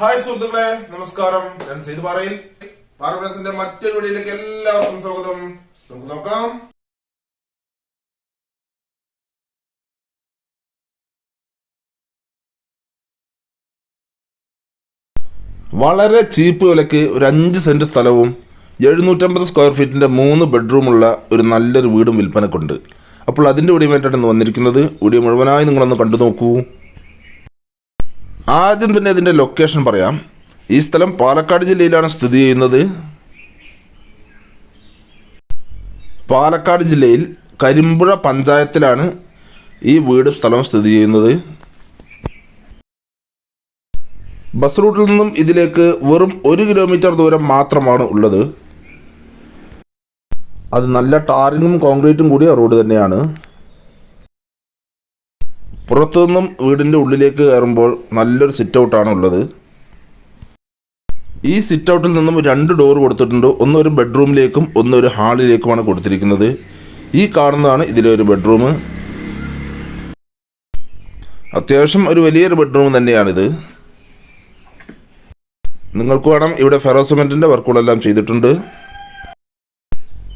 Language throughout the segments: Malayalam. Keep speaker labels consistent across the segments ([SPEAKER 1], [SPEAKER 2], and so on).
[SPEAKER 1] ഹായ് സുഹൃത്തുക്കളെ നമസ്കാരം. ഞാൻ സെയ്ത് പാറയിൽ. പാറപ്രസിന്റെ മറ്റൊരു വീഡിയോയിലേക്ക് എല്ലാവർക്കും സ്വാഗതം. നമുക്ക് നോക്കാം. വളരെ ചീപ്പ് വിലക്ക് ഒരു അഞ്ച് സെന്റ് സ്ഥലവും എഴുന്നൂറ്റമ്പത് സ്ക്വയർ ഫീറ്റിന്റെ മൂന്ന് ബെഡ്റൂമുള്ള ഒരു നല്ലൊരു വീടും വിൽപ്പനക്കുണ്ട്. അപ്പോൾ അതിന്റെ വീഡിയോമായിട്ടാണ് ഇന്ന് വന്നിരിക്കുന്നത്. വീഡിയോ മുഴുവനായി നിങ്ങളൊന്ന് കണ്ടു നോക്കൂ. ആദ്യം തന്നെ ഇതിന്റെ ലൊക്കേഷൻ പറയാം. ഈ സ്ഥലം പാലക്കാട് ജില്ലയിലാണ് സ്ഥിതി ചെയ്യുന്നത്. പാലക്കാട് ജില്ലയിൽ കരിമ്പുഴ പഞ്ചായത്തിലാണ് ഈ വീട് സ്ഥലം സ്ഥിതി ചെയ്യുന്നത്. ബസ് റൂട്ടിൽ നിന്നും ഇതിലേക്ക് വെറും ഒരു കിലോമീറ്റർ ദൂരം മാത്രമാണ് ഉള്ളത്. അത് നല്ല ടാറിങ്ങും കോൺക്രീറ്റും കൂടിയ റോഡ് തന്നെയാണ്. പുറത്തുനിന്നും വീടിന്റെ ഉള്ളിലേക്ക് കയറുമ്പോൾ നല്ലൊരു സിറ്റ് ഔട്ടാണ് ഉള്ളത്. ഈ സിറ്റ് ഔട്ടിൽ നിന്നും രണ്ട് ഡോർ കൊടുത്തിട്ടുണ്ട്. ഒന്ന് ഒരു ബെഡ്റൂമിലേക്കും ഒന്ന് ഒരു ഹാളിലേക്കുമാണ് കൊടുത്തിരിക്കുന്നത്. ഈ കാണുന്നതാണ് ഇതിലെ ഒരു ബെഡ്റൂം അത്യാവശ്യം ഒരു വലിയൊരു ബെഡ്റൂം തന്നെയാണിത്. നിങ്ങൾക്ക് വേണം ഇവിടെ ഫെറോസിമെന്റിന്റെ വർക്കുകളെല്ലാം ചെയ്തിട്ടുണ്ട്.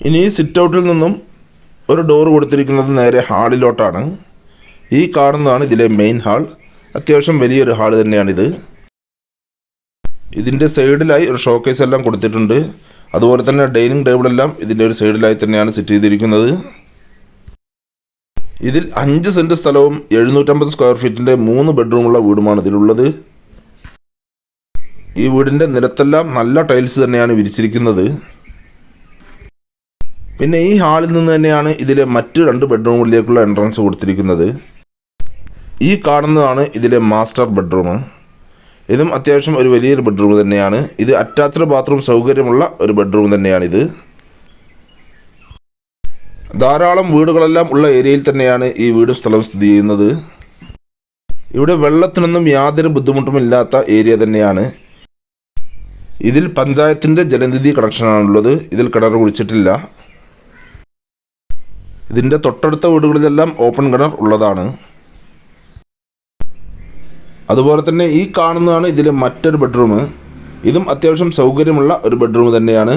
[SPEAKER 1] ഇനി സിറ്റ് ഔട്ടിൽ നിന്നും ഒരു ഡോർ കൊടുത്തിരിക്കുന്നത് നേരെ ഹാളിലോട്ടാണ് ഈ കാണുന്നതാണ് ഇതിലെ മെയിൻ ഹാൾ അത്യാവശ്യം വലിയൊരു ഹാൾ തന്നെയാണിത്. ഇതിന്റെ സൈഡിലായി ഒരു ഷോക്കേസ് എല്ലാം കൊടുത്തിട്ടുണ്ട്. അതുപോലെ തന്നെ ഡൈനിങ് ടേബിളെല്ലാം ഇതിന്റെ ഒരു സൈഡിലായി തന്നെയാണ് സെറ്റ് ചെയ്തിരിക്കുന്നത്. ഇതിൽ അഞ്ച് സെന്റ് സ്ഥലവും എഴുന്നൂറ്റമ്പത് സ്ക്വയർ ഫീറ്റിന്റെ മൂന്ന് ബെഡ്റൂമുള്ള വീടുമാണ് ഇതിലുള്ളത്. ഈ വീടിന്റെ നിലത്തെല്ലാം നല്ല ടൈൽസ് തന്നെയാണ് വിരിച്ചിരിക്കുന്നത്. പിന്നെ ഈ ഹാളിൽ നിന്ന് തന്നെയാണ് ഇതിലെ മറ്റ് രണ്ട് ബെഡ്റൂമുകളിലേക്കുള്ള എൻട്രൻസ് കൊടുത്തിരിക്കുന്നത്. ഈ കാണുന്നതാണ് ഇതിലെ മാസ്റ്റർ ബെഡ്റൂം. ഇതും അത്യാവശ്യം ഒരു വലിയൊരു ബെഡ്റൂം തന്നെയാണ്. ഇത് അറ്റാച്ച്ഡ് ബാത്റൂം സൗകര്യമുള്ള ഒരു ബെഡ്റൂം തന്നെയാണിത്. ധാരാളം വീടുകളെല്ലാം ഉള്ള ഏരിയയിൽ തന്നെയാണ് ഈ വീട് സ്ഥലം സ്ഥിതി ചെയ്യുന്നത്. ഇവിടെ വെള്ളത്തിനൊന്നും യാതൊരു ബുദ്ധിമുട്ടുമില്ലാത്ത ഏരിയ തന്നെയാണ്. ഇതിൽ പഞ്ചായത്തിന്റെ ജലനിധി കണക്ഷനാണുള്ളത്. ഇതിൽ കിണർ കുഴിച്ചിട്ടില്ല. ഇതിന്റെ തൊട്ടടുത്ത വീടുകളിലെല്ലാം ഓപ്പൺ കിണർ ഉള്ളതാണ്. അതുപോലെ തന്നെ ഈ കാണുന്നതാണ് ഇതിലെ മറ്റൊരു ബെഡ്റൂം ഇതും അത്യാവശ്യം സൗകര്യമുള്ള ഒരു ബെഡ്റൂം തന്നെയാണ്.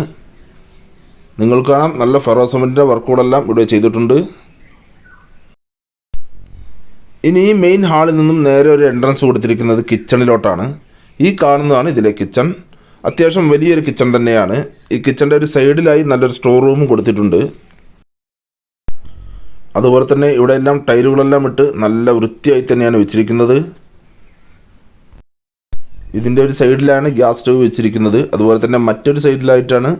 [SPEAKER 1] നിങ്ങൾ കാണാം നല്ല ഫെറോസമെന്റിന്റെ വർക്കുകളെല്ലാം ഇവിടെ ചെയ്തിട്ടുണ്ട്. ഇനി ഈ മെയിൻ ഹാളിൽ നിന്നും നേരെ ഒരു എൻട്രൻസ് കൊടുത്തിരിക്കുന്നത് കിച്ചണിലോട്ടാണ് ഈ കാണുന്നതാണ് ഇതിലെ കിച്ചൺ അത്യാവശ്യം വലിയൊരു കിച്ചൺ തന്നെയാണ്. ഈ കിച്ചന്റെ ഒരു സൈഡിലായി നല്ലൊരു സ്റ്റോർ റൂം കൊടുത്തിട്ടുണ്ട്. അതുപോലെ തന്നെ ഇവിടെ എല്ലാം ടൈലുകളെല്ലാം ഇട്ട് നല്ല വൃത്തിയായി തന്നെയാണ് വെച്ചിരിക്കുന്നത്. ഇതിന്റെ ഒരു സൈഡിലാണ് ഗ്യാസ് സ്റ്റവ് വെച്ചിരിക്കുന്നത്. അതുപോലെ തന്നെ മറ്റൊരു സൈഡിലായിട്ടാണ്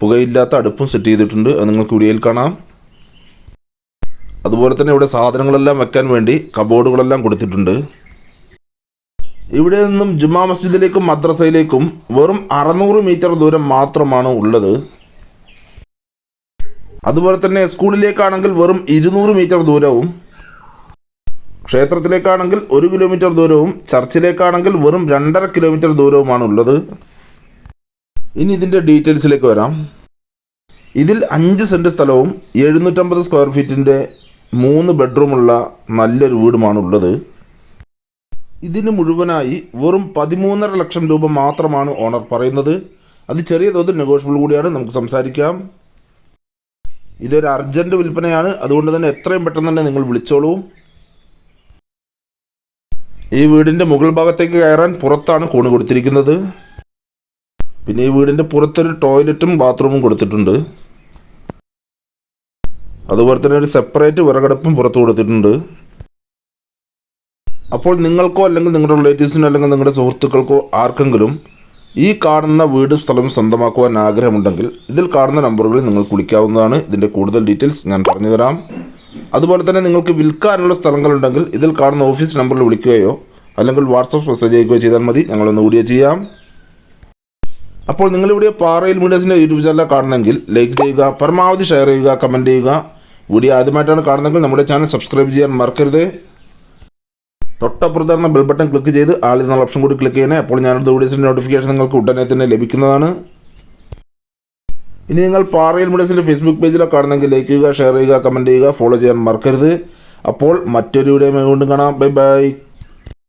[SPEAKER 1] പുകയില്ലാത്ത അടുപ്പും സെറ്റ് ചെയ്തിട്ടുണ്ട്. അത് നിങ്ങൾക്ക് വീഡിയോയിൽ കാണാം. അതുപോലെ തന്നെ ഇവിടെ സാധനങ്ങളെല്ലാം വെക്കാൻ വേണ്ടി കബോർഡുകളെല്ലാം കൊടുത്തിട്ടുണ്ട്. ഇവിടെ നിന്നും ജുമാ മസ്ജിദിലേക്കും മദ്രസയിലേക്കും വെറും അറുന്നൂറ് മീറ്റർ ദൂരം മാത്രമാണ് ഉള്ളത്. അതുപോലെ തന്നെ സ്കൂളിലേക്കാണെങ്കിൽ വെറും ഇരുന്നൂറ് മീറ്റർ ദൂരവും ക്ഷേത്രത്തിലേക്കാണെങ്കിൽ ഒരു കിലോമീറ്റർ ദൂരവും ചർച്ചിലേക്കാണെങ്കിൽ വെറും രണ്ടര കിലോമീറ്റർ ദൂരവുമാണ് ഉള്ളത് ഇനി ഇതിന്റെ ഡീറ്റെയിൽസിലേക്ക് വരാം. ഇതിൽ അഞ്ച് സെന്റ് സ്ഥലവും എഴുന്നൂറ്റമ്പത് സ്ക്വയർ ഫീറ്റിന്റെ മൂന്ന് ബെഡ്റൂമുള്ള നല്ലൊരു വീടുമാണ് ഉള്ളത് ഇതിന് മുഴുവനായി വെറും പതിമൂന്നര ലക്ഷം രൂപ മാത്രമാണ് ഓണർ പറയുന്നത്. അത് ചെറിയ തോതിൽ നെഗോഷ്യബിൾ കൂടിയാണ് നമുക്ക് സംസാരിക്കാം. ഇതൊരു അർജന്റ് വിൽപ്പനയാണ് അതുകൊണ്ട് തന്നെ എത്രയും പെട്ടെന്ന് തന്നെ നിങ്ങൾ വിളിച്ചോളൂ. ഈ വീടിന്റെ മുകൾ ഭാഗത്തേക്ക് കയറാൻ പുറത്താണ് കൂണ് കൊടുത്തിരിക്കുന്നത്. പിന്നെ ഈ വീടിന്റെ പുറത്തൊരു ടോയ്ലറ്റും ബാത്റൂമും കൊടുത്തിട്ടുണ്ട്. അതുപോലെ തന്നെ ഒരു സെപ്പറേറ്റ് വിറകടുപ്പും പുറത്ത് കൊടുത്തിട്ടുണ്ട്. അപ്പോൾ നിങ്ങൾക്കോ അല്ലെങ്കിൽ നിങ്ങളുടെ റിലേറ്റീവ്സിനോ അല്ലെങ്കിൽ നിങ്ങളുടെ സുഹൃത്തുക്കൾക്കോ ആർക്കെങ്കിലും ഈ കാണുന്ന വീട് സ്ഥലം സ്വന്തമാക്കുവാൻ ആഗ്രഹമുണ്ടെങ്കിൽ ഇതിൽ കാണുന്ന നമ്പറുകളിൽ നിങ്ങൾക്ക് വിളിക്കാവുന്നതാണ്. ഇതിന്റെ കൂടുതൽ ഡീറ്റെയിൽസ് ഞാൻ പറഞ്ഞു തരാം അതുപോലെ തന്നെ നിങ്ങൾക്ക് വിൽക്കാനുള്ള സ്ഥലങ്ങളുണ്ടെങ്കിൽ ഇതിൽ കാണുന്ന ഓഫീസ് നമ്പറിൽ വിളിക്കുകയോ അല്ലെങ്കിൽ വാട്സപ്പ് മെസ്സേജ് അയക്കുകയോ ചെയ്താൽ മതി. ഞങ്ങളൊന്ന് വീഡിയോ ചെയ്യാം. അപ്പോൾ നിങ്ങളിവിടെ പാറയിൽ മീഡിയസിന്റെ യൂട്യൂബ് ചാനൽ കാണണമെങ്കിൽ ലൈക്ക് ചെയ്യുക പരമാവധി ഷെയർ ചെയ്യുക കമന്റ് ചെയ്യുക. വീഡിയോ ആദ്യമായിട്ടാണ് കാണുന്നതെങ്കിൽ നമ്മുടെ ചാനൽ സബ്സ്ക്രൈബ് ചെയ്യാൻ മറക്കരുത്. തൊട്ടപ്പുറത്തുള്ള ബെൽ ബട്ടൺ ക്ലിക്ക് ചെയ്ത് ആളിൽ നിന്നുള്ള ഓപ്ഷൻ കൂടി ക്ലിക്ക് ചെയ്യണേ. അപ്പോൾ ഞാനൊരു വീഡിയോസിന്റെ നോട്ടിഫിക്കേഷൻ നിങ്ങൾക്ക് ഉടനെ തന്നെ ലഭിക്കുന്നതാണ്. ഇനി നിങ്ങൾ പാറയിൽ മുടസിന്റെ ഫേസ്ബുക്ക് പേജിലോ കാണുന്നെങ്കിൽ ലൈക്ക് ചെയ്യുക ഷെയർ ചെയ്യുക കമന്റ് ചെയ്യുക ഫോളോ ചെയ്യാൻ മറക്കരുത്. അപ്പോൾ മറ്റൊരു വീഡിയോ വീണ്ടും കാണാം. Bye bye